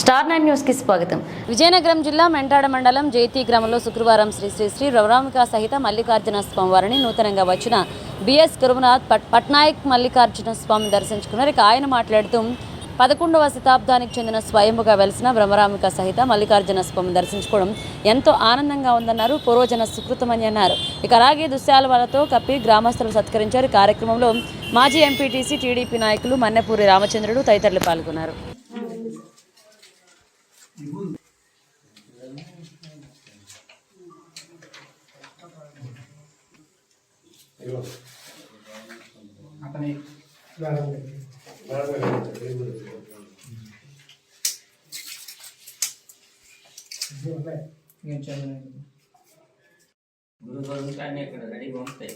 Star nine న్యూస్కి స్వాగతం. విజయనగరం జిల్లా మెంటాడ మండలం జైతీ గ్రామంలో శుక్రవారం శ్రీ శ్రీ శ్రీ రవరామిక సహిత మల్లికార్జున స్వామివారిని నూతనంగా వచ్చిన బిఎస్ గురునాథ్ పట్ పట్నాయక్ మల్లికార్జున స్వామిని దర్శించుకున్నారు. ఇక ఆయన మాట్లాడుతూ పదకొండవ శతాబ్దానికి చెందిన స్వయంభుగా వెలిసిన బ్రహ్మరామిక సహిత మల్లికార్జున స్వామి దర్శించుకోవడం ఎంతో ఆనందంగా ఉందన్నారు. పూర్వజన సుకృతమని అన్నారు. ఇక అలాగే దుశ్శాలవాలతో కప్పి గ్రామస్తులు సత్కరించారు. కార్యక్రమంలో మాజీ ఎంపీటీసీ టీడీపీ నాయకులు మన్నెపూరి రామచంద్రుడు తదితరులు పాల్గొన్నారు. గురు గోవింద అన్ని ఇక్కడ రెడీగా ఉంటాయి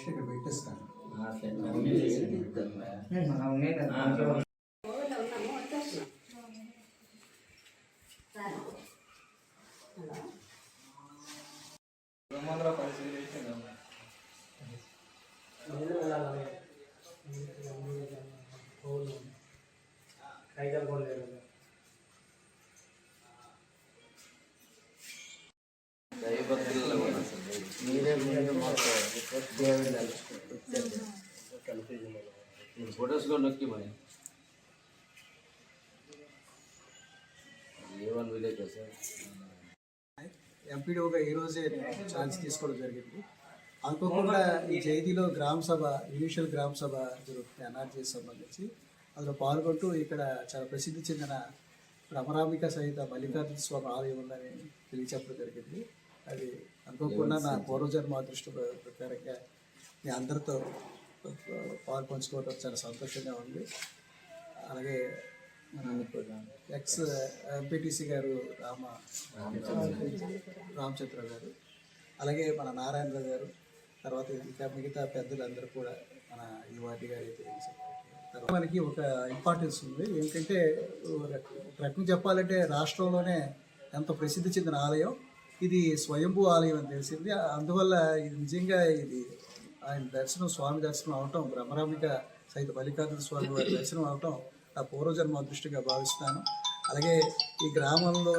ఇక్కడ పెట్టేస్తాను ఫొటోస్ కూడా నొక్కి మరి ఏ వన్ విలేజ్ సార్ ఎంపీడీఓగా ఈ రోజే ఛాన్స్ తీసుకోవడం జరిగింది. అనుకోకుండా ఈ జైతీలో గ్రామ సభ ఇనిషియల్ గ్రామ సభ జరుగుతుంది ఎన్ఆర్జీ సంబంధించి. అందులో పాల్గొంటూ ఇక్కడ చాలా ప్రసిద్ధి చెందిన రమరామిక సహిత మల్లికార్జున స్వామి ఆలయం ఉందని తెలియచెప్పడం జరిగింది. అది అనుకోకుండా నా పూర్వజన్మ అదృష్ట ప్రకారంగా మీ అందరితో పాలు పంచుకోవడం చాలా సంతోషంగా ఉంది. అలాగే మన ఎక్స్ ఎంపీటీసీ గారు రామ రామచంద్ర గారు అలాగే మన నారాయణరావు గారు తర్వాత ఇంకా మిగతా పెద్దలందరూ కూడా మన యువాటి గారు అయితే తర్వాత మనకి ఒక ఇంపార్టెన్స్ ఉంది. ఏంటంటే రకం చెప్పాలంటే రాష్ట్రంలోనే ఎంత ప్రసిద్ధి చెందిన ఆలయం ఇది స్వయంభూ ఆలయం అని తెలిసింది. అందువల్ల ఇది నిజంగా ఇది ఆయన దర్శనం స్వామి దర్శనం అవటం బ్రహ్మరామిక సహిత మల్లికార్జున స్వామి వారి దర్శనం అవటం నా పూర్వజన్మ అదృష్టిగా భావిస్తున్నాను. అలాగే ఈ గ్రామంలో